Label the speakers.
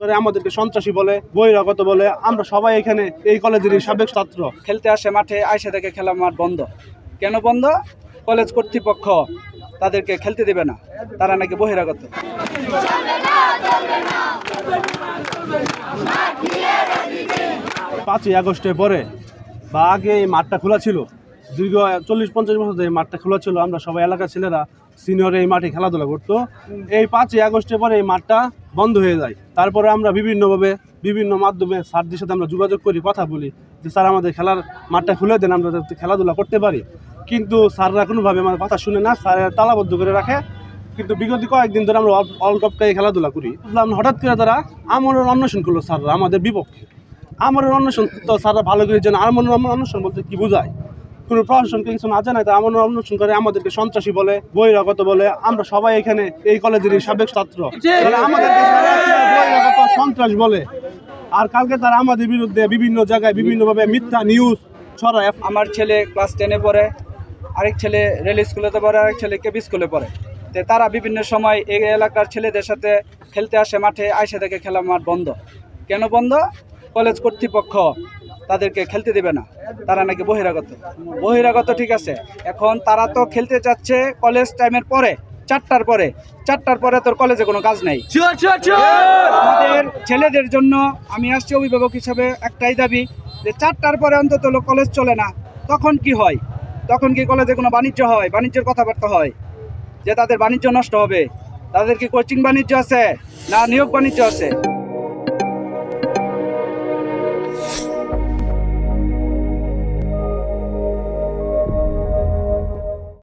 Speaker 1: করে আমাদেরকে সন্ত্রাসী বলে বহিরাগত বলে। আমরা সবাই এখানে এই কলেজেরই সাবেক ছাত্র।
Speaker 2: খেলতে আসে মাঠে আইসা থেকে খেলা মাঠ বন্ধ। কেন বন্ধ? কলেজ কর্তৃপক্ষ তাদেরকে খেলতে দেবে না। তারা নাকি বহিরাগত।
Speaker 1: পাঁচই আগস্টের পরে বা আগে এই মাঠটা খোলা ছিল দীর্ঘ চল্লিশ পঞ্চাশ বছর ধরে মাঠটা খোলা ছিল, আমরা সবাই এলাকার ছেলেরা সিনিয়র এই মাঠে খেলাধুলা করতো। এই পাঁচই আগস্টের পরে এই মাঠটা বন্ধ হয়ে যায়। তারপরে আমরা বিভিন্নভাবে, বিভিন্ন মাধ্যমে স্যারদের সাথে আমরা যোগাযোগ করি, কথা বলি, যে স্যার আমাদের খেলার মাঠটা খুলে দেন, আমরা খেলাধুলা করতে পারি। কিন্তু স্যাররা কোনোভাবে আমার কথা শুনে না, স্যার তালাবদ্ধ করে রাখে। কিন্তু বিগত কয়েকদিন ধরে আমরা অল কাপটাই খেলাধুলা করি। বুঝলাম হঠাৎ করে তারা আমরের অন্বেষণ করল স্যাররা আমাদের বিপক্ষে। আমরের অন্বেষণ তো স্যাররা ভালো করে জানে আমরের অন্বেষণ বলতে কী বোঝায়? কোনো প্রশাসনকে কিছু না জানায় তা আমরের অন্বেষণ করে, আমাদেরকে সন্ত্রাসী বলে, বহিরাগত বলে, আমরা সবাই এখানে এই কলেজেরই সাবেক ছাত্র। তারা আমাদেরকে বহিরাগত সন্ত্রাস বলে। আর কালকে তারা আমাদের বিরুদ্ধে বিভিন্ন জায়গায় বিভিন্নভাবে মিথ্যা নিউজ ছড়ায়।
Speaker 2: আমার ছেলে ক্লাস টেনে পড়ে, আরেক ছেলে রেল স্কুলেতে পড়ে, আরেক ছেলে কেবি স্কুলে পড়ে। তো তারা বিভিন্ন সময় এই এলাকার ছেলেদের সাথে খেলতে আসে মাঠে, আইসা থেকে খেলা মাঠ বন্ধ। কেন বন্ধ? কলেজ কর্তৃপক্ষ। তাদেরকে খেলতে দেবে না। তারা নাকি বহিরাগত। বহিরাগত ঠিক আছে। এখন তারা তো খেলতে চাচ্ছে কলেজ টাইমের পরে চারটার পরে। চারটার পরে তোর কলেজে কোনো কাজ নেই। আমাদের ছেলেদের জন্য আমি আসছি অভিভাবক হিসাবে একটাই দাবি যে চারটার পরে অন্তত লোক কলেজ চলে না। তখন কি হয়? তখন কি কলেজে কোনো বাণিজ্য হয়? বাণিজ্যের কথাবার্তা হয়? যে তাদের বাণিজ্য নষ্ট হবে। তাদের কি কোচিং বাণিজ্য আছে? না নিয়োগ বাণিজ্য আছে?